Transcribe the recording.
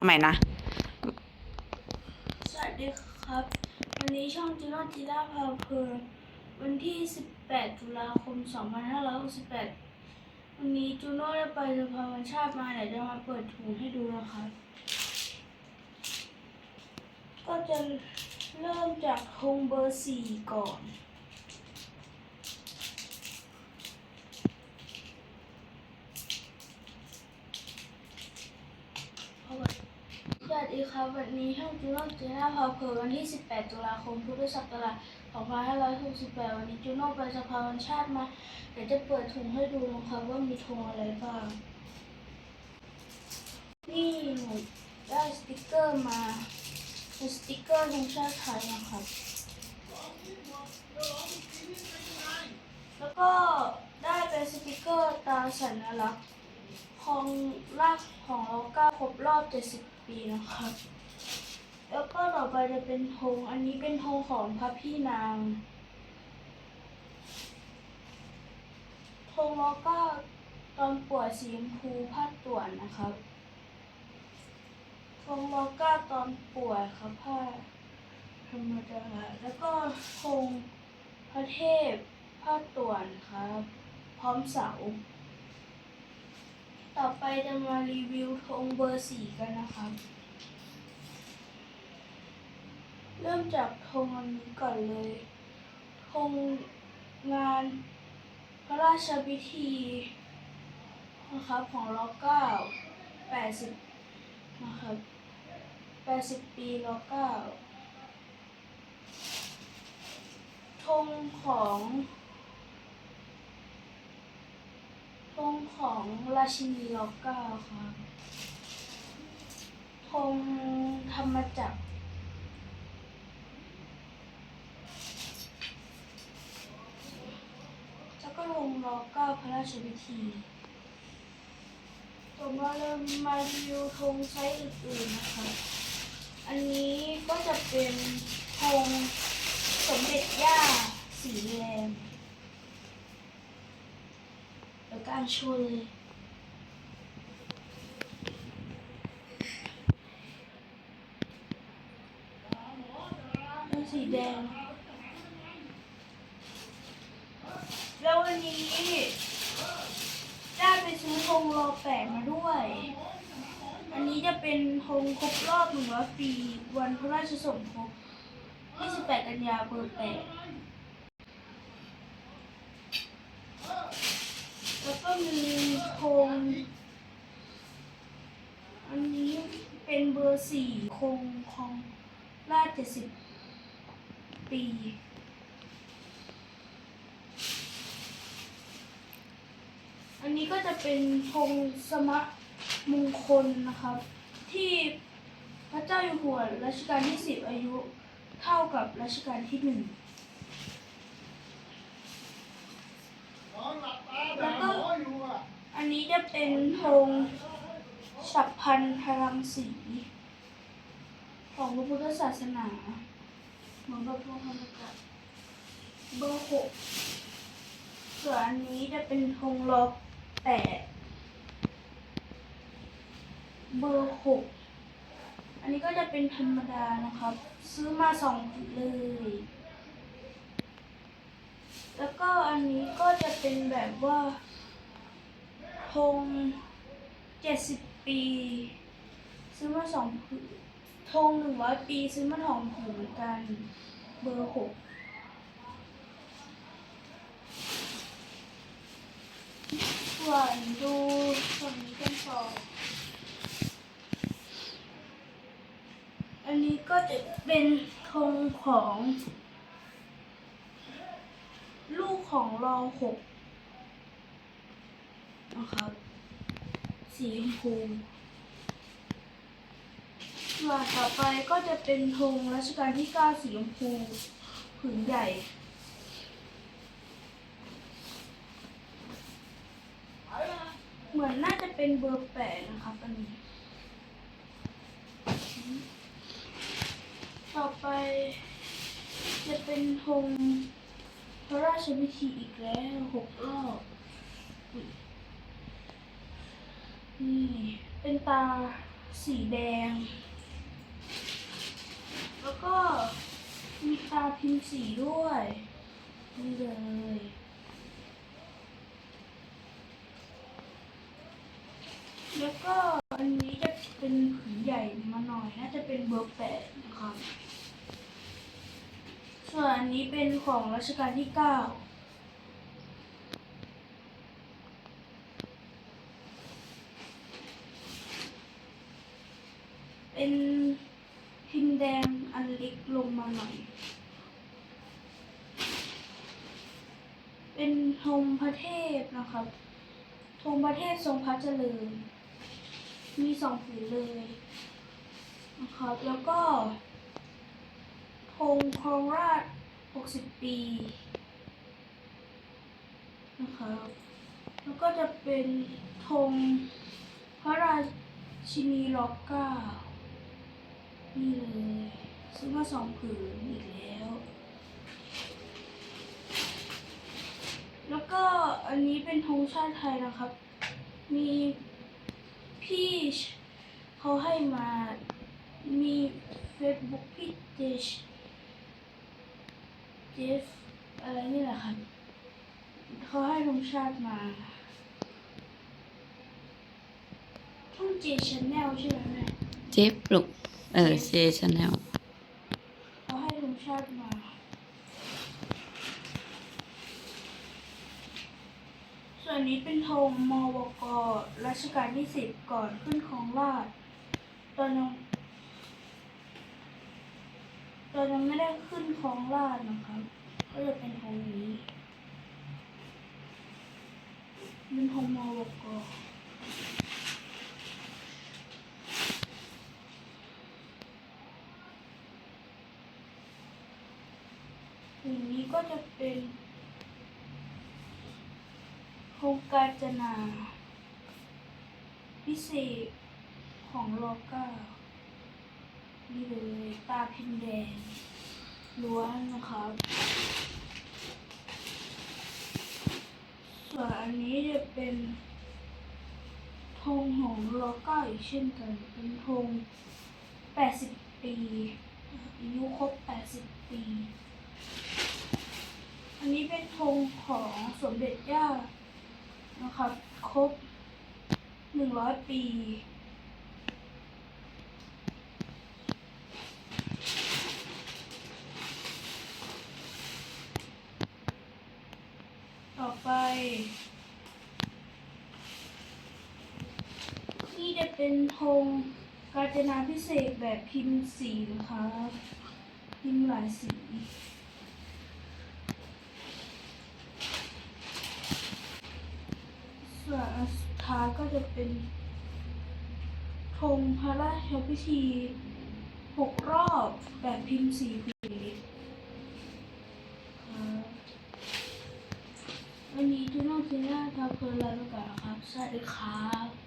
ทำไมนะ สวัสดีครับ วันนี้ช่องจิโร่จิราพาเพลินวันที่ 18 ตุลาคม 2568 วันนี้จูโน่ได้ไปสภาวันชาติมาเดี๋ยวจะมาเปิดถุงให้ดูนะครับ ก็จะเริ่มจากธงเบอร์ 4 ก่อน สวัส ดีครับวันนี้ช่องจูโน่จีน่าพาเพลินวันที่ 18 ตุลาคม พุทธศักราช 2568 วันนี้จูโน่ไปสภาวันชาติมาเดี๋ยวจะเปิดถุงให้ดูนะครับว่ามีธงอะไรบ้าง นี่หนูได้สติกเกอร์มาเป็นสติกเกอร์ธงชาติไทยนะครับ แล้วก็ได้เป็นสติกเกอร์ตาสัญลักษณ์ของรากของเราก้าครบรอบ 70 ปีนะครับ แล้วก็ต่อไปจะเป็นธงอันนี้เป็นธงของพระพี่นางธงเราก้าตอนปวยสีชมพูภาต่วนนะครับธงเราก้าตอนปวยครับผ้าธรรมดาแล้วก็ธงพระเทพภาต่วนครับ พร้อมเสา ต่อไปจะมารีวิวธงเบอร์สี่กันนะครับ เริ่มจากธงอันนี้ก่อนเลยธงงานพระราชพิธีนะครับของรอเก้าแปดสิบนะครับแปดสิบปีรอเก้าธงของธง ของราชินีรอเก้าครับธงธรรมจักรแล้วก็ลงรอเก้าพระราชพิธีต่อมาเริ่มมารีวิวธงไซส์อื่นๆนะคะ อันนี้ก็จะเป็นธงสมเด็จย่าสีแดง เดี๋ยวการโชว์เลยเป็นสีแดง แล้ววันนี้ได้ไปซื้อธงรอแปดมาด้วย อันนี้จะเป็นธงครบรอบหนึ่งร้อยปี วันพระราชสมภพ28 กันยาเบอร์แปด็มีธงอันนี้เป็นเบอร์สี่คงของราชเจ็ดสิบปีอันนี้ก็จะเป็นธงสมะมงคลนะครับ ที่พระเจ้าอยู่หัวรัชกาลที่สิบอายุ เท่ากับรัชกาลที่หนึ่ง แล้วก็อันนี้ จะเป็นธงฉับพันธรังสี ของพระพุทธศาสนาเหมือนกับพวกธรรมกาเบอร์หกส่วนอันนี้จะเป็นธงล็อกแปดเบอร์หกอันนี้ก็จะเป็นธรรมดานะครับ ซื้อมาสองเลย แล้วก็อันนี้ก็จะเป็นแบบว่า งเจ็ดสิบปี ซื้อมาสองผืนธงหนึ่งร้อยปีซื้อมาสองผืนกันเบอร์หกส่วนดูส่วนนี้กันต่ออันนี้ก็จะเป็นธงของ ลูกของรอหก นะครับ สีชมพูส่วนต่อไปก็จะเป็นธงรัชกาลที่เก้าสีชมพูผืนใหญ่เหมือนน่าจะเป็นเบอร์แปดนะครับอันนี้ ต่อไปจะเป็นธงพระราชพิธีอีกแล้วหกรอบ นี่ เป็นตาสีแดง แล้วก็มีตาพิมพ์สีด้วย นี่เลย แล้วก็อันนี้จะเป็นผืนใหญ่มาหน่อย น่าจะเป็นเบอร์แปดนะครับ ส่วนอันนี้เป็นของรัชกาลที่เก้า เป็นพิมพ์แดงอันเล็กลง มาหน่อย เป็นธงพระเทพนะครับธงพระเทพทรงพระเจริญ มีสองผืนเลยนะครับ แล้วก็ธงครองราช 60 ปี นะครับ แล้วก็จะเป็นธงพระราชินีล็อกเก้านี่เลย ซื้อมาสองผืนอีกแล้ว แล้วก็อันนี้เป็นธงชาติไทยนะครับ มีพี่เขาให้มา มี Facebook พี่เจชเจฟอะไรนี่แหละครับเขาให้ธงชาติมาช่องเจชแนลใช่ไหมเจฟปลุก เออเจชแนล ให้ธงชาติมาส่วนนี้เป็นธงมวกรัชกาลที่สิบก่อนขึ้นของราชตอนยังตอนยังไม่ได้ขึ้นของราชนะครับ ก็จะเป็นธงนี้เป็นธงมวกอย่างนี้ ก็จะเป็นโครงการจนา พิเศษของโลก้านี่เลยตาพิมพ์แดงล้วนนะครับ ส่วนอันนี้จะเป็นธงของโลก้าอีกเช่นกัน เป็นธง80 ปีอายุครบ80 ปี นนี้เป็นธงของสมเด็จย่านะครับ ครบ100ปี ต่อไป นี่จะเป็นธงกาญจนาพิเศษแบบพิมพ์สีนะคะ พิมพ์หลายสีวนอันสุดท้าย ก็จะเป็นธงพระราชพิธีหกรอบแบบพิมพ์สีผืนเล็กครับวันนี้จุน้องจีน่าทำเพลินแล้วกันครับ สวัสดีครับ